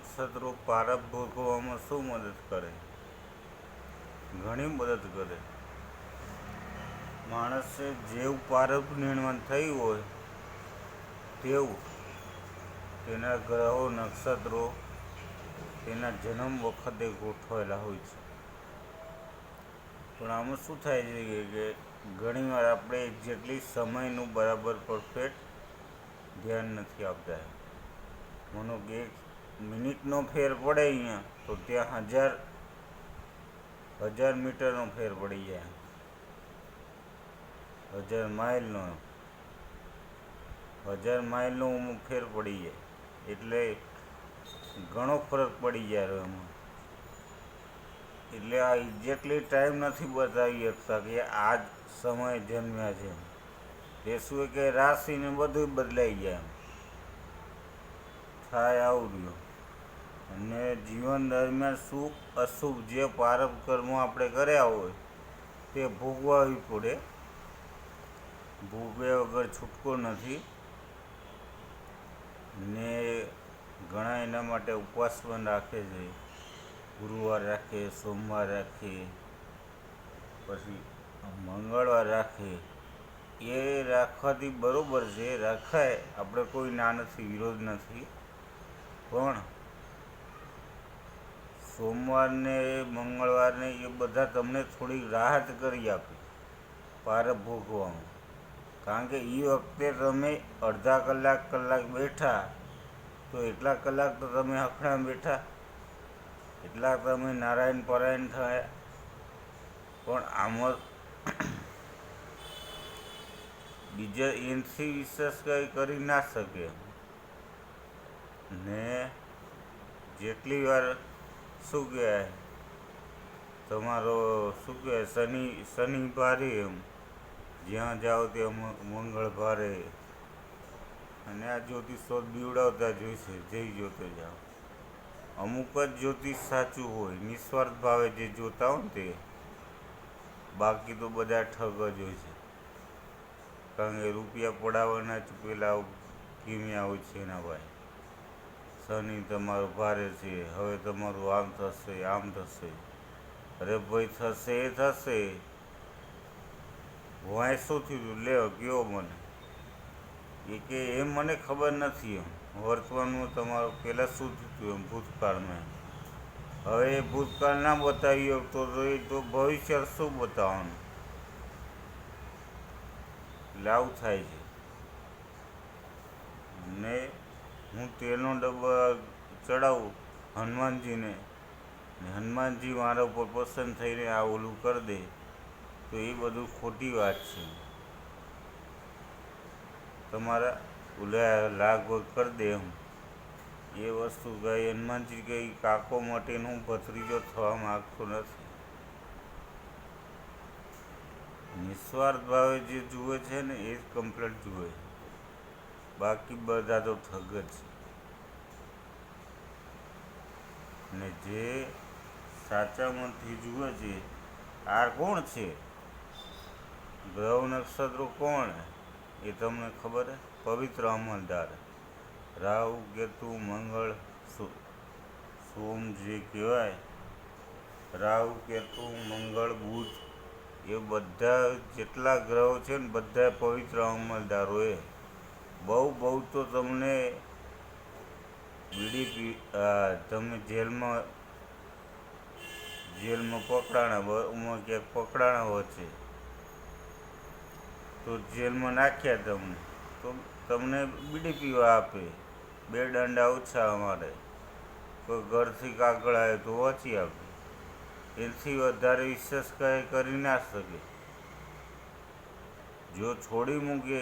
નક્ષત્રો પારબ ભોગવવામાં શું મદદ કરે? ઘણી મદદ કરે. માણસે જેવું પારબ નિર્માણ થયું હોય, તેવું તેના ગ્રહો નક્ષત્રો તેના જન્મ વખતે ગોઠવાયેલા હોય છે. પણ આમાં શું થાય છે કે- ઘણીવાર આપણે જેટલી સમયનું બરાબર પરફેક્ટ ધ્યાન નથી આપતા. મનો કે મિનિટનો ફેર પડે અહીંયા, તો ત્યાં હજાર હજાર મીટરનો ફેર પડી જાય. હજાર માઇલનો હજાર માઇલનો ફેર પડી જાય. એટલે ઘણો ફરક પડી જાય એમાં. એટલે આ એક્ઝેક્ટલી ટાઈમ નથી બતાવી શકતા કે આ જ સમય જન્મ્યા છે. એ શું કે રાશિને બધું બદલાઈ જાય. થાય આવું રહ્યું. અને જીવન દરમિયાન શુભ અશુભ જે પારબ કર્મો આપણે કર્યા હોય, તે ભોગવાવી પડે. ભોગવ્યા વગર છૂટકો નથી. ને ઘણા એના માટે ઉપવાસ પણ રાખે છે. ગુરુવાર રાખે, સોમવાર રાખે, પછી મંગળવાર રાખે. એ રાખવાથી બરાબર છે, રાખાય. આપણે કોઈ ના નથી, વિરોધ નથી. પણ સોમવારને, મંગળવારને એ બધા તમને થોડી રાહત કરી આપે પારપ ભોગવામાં. કારણ કે એ વખતે તમે અડધા કલાક કલાક બેઠા, તો એટલા કલાક તો તમે હખણા બેઠા. એટલા તમે નારાયણ પરાયણ થયા. પણ આમાં બીજા એનથી વિશેષ કંઈ કરી ના શકે. ને જેટલી વાર શું કહેવાય તમારો શું કહેવાય શનિ શનિ ભારે એમ. જ્યાં જાઓ ત્યાં મંગળ ભારે અને આ જ્યોતિષો બીવડાવતા જોઈશે જઈ જોતે જાઓ અમુક જ જ્યોતિષ સાચું હોય. નિસ્વાર્થ ભાવે જે જોતા હોય ને તે. બાકી તો બધા ઠગ જ હોય છે. કારણ કે રૂપિયા પડાવવાના જ પેલા કિમિયા હોય છે એના ભાઈ. શનિ તમારો ભારે છે, હવે તમારું આમ થશે આમ થશે. અરે ભાઈ, થશે એ થશે. વાંય શું થયું લે ગયો મને? એ કે એમ મને ખબર નથી એમ. વર્તમાનમાં તમારું પહેલાં શું થયું એમ ભૂતકાળમાં? હવે એ ભૂતકાળ ના બતાવી શકતો તો એ તો ભવિષ્ય શું બતાવવાનું? લાવ થાય છે. ને હું તેલનો ડબ્બો ચડાવું હનુમાનજીને. ને હનુમાનજી મારા ઉપર પસંદ થઈને આ ઓલું કરી દે, તો એ બધું ખોટી વાત છે. તમારા ઓલા લાગવગ કરી દે એમ એ વસ્તુ ગઈ, હનુમાનજી ગઈ, કાકો માટેનો હું ભત્રીજો થવા માગતો નથી. નિસ્વાર્થ ભાવે જે જુએ છે ને, એ જ કમ્પ્લેટ જુએ છે. બાકી બધા તો ઠગ જ છે. ને જે સાચા મનથી જુએ છે આ કોણ છે? ગ્રહ નક્ષત્રો કોણ? એ તમને ખબર પવિત્ર અમલદાર. રાહુ, કેતુ, મંગળ સોમ જે કહેવાય, રાહુ, કેતુ, મંગળ, બુધ, એ બધા જેટલા ગ્રહો છે ને બધા પવિત્ર અમલદારો એ. બહુ બહુ તો તમને બીડી પી તમે જેલમાં જેલમાં પકડાણા બમાં ક્યાંક પકડાણા વચ્ચે તો જેલમાં નાખ્યા તમને, તો તમને બીડી પીવા આપે. બે દંડા ઓછા અમારે. કોઈ ઘરથી કાગળ આવે તો ઓછી આપે. એનાથી વધારે વિશેષ કાંઈ કરી ના શકે. જો છોડી મૂકે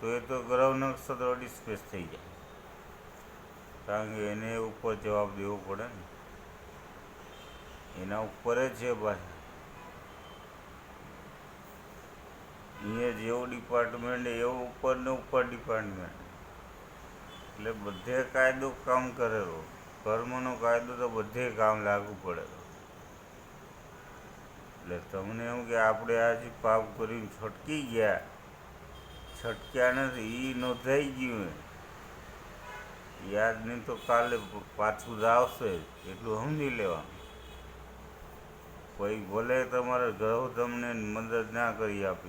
તો એ તો ગ્રહ નક્ષત્ર ડિસ્પેસ થઈ જાય. કારણ કે એને ઉપર જવાબ દેવો પડે ને. એના ઉપર જ છે ભાઈ. અહીંયા જેવું ડિપાર્ટમેન્ટ એવું ઉપર ને ઉપર ડિપાર્ટમેન્ટ એટલે બધે કાયદો કામ કરેલો. કર્મનો કાયદો તો બધે કામ લાગુ પડેલો. એટલે તમને એમ કે આપણે આજે પાપ કરીને છટકી ગયા. છટક્યા નથી એ નોંધાઈ ગયું યાદ નહીં તો કાલે પાછું જ આવશે, એટલું સમજી લેવાનું. કોઈ ભલે તમારા ગ્રહો તમને મદદ ના કરી આપે.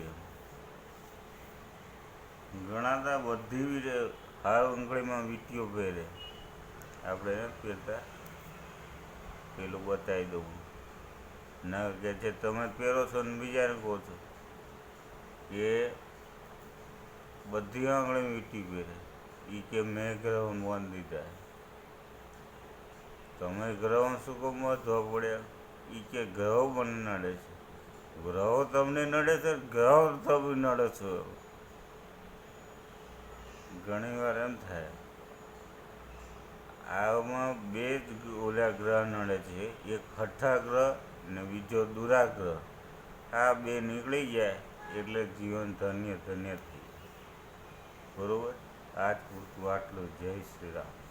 ઘણા તો બધી રે- હાવ આંગળીમાં વીંટીઓ પહેરે. આપણે પહેરતા. પેલું બતાવી દઉં. ના કે છે, તમે પહેરો છો ને બીજાને કહો છો. એ બધી આંગળી મીઠી પહેરે. એ કે મેં ગ્રહણ બાંધી દીધા તમે ગ્રહ શું કામ વધવા પડ્યા? એ કે ગ્રહો મને નડે છે. ગ્રહો તમને નડે છે, ગ્રહો તમે નડે છો. ઘણી વાર એમ થાય. આમાં બે જ ઓલા ગ્રહ નડે છે. એક હઠ્ઠા ગ્રહ ને બીજો દુરાગ્રહ આ બે નીકળી જાય એટલે જીવન ધન્ય ધન્ય થઈ. બરોબર? આજ પૂરતું આટલું. જય શ્રી રામ.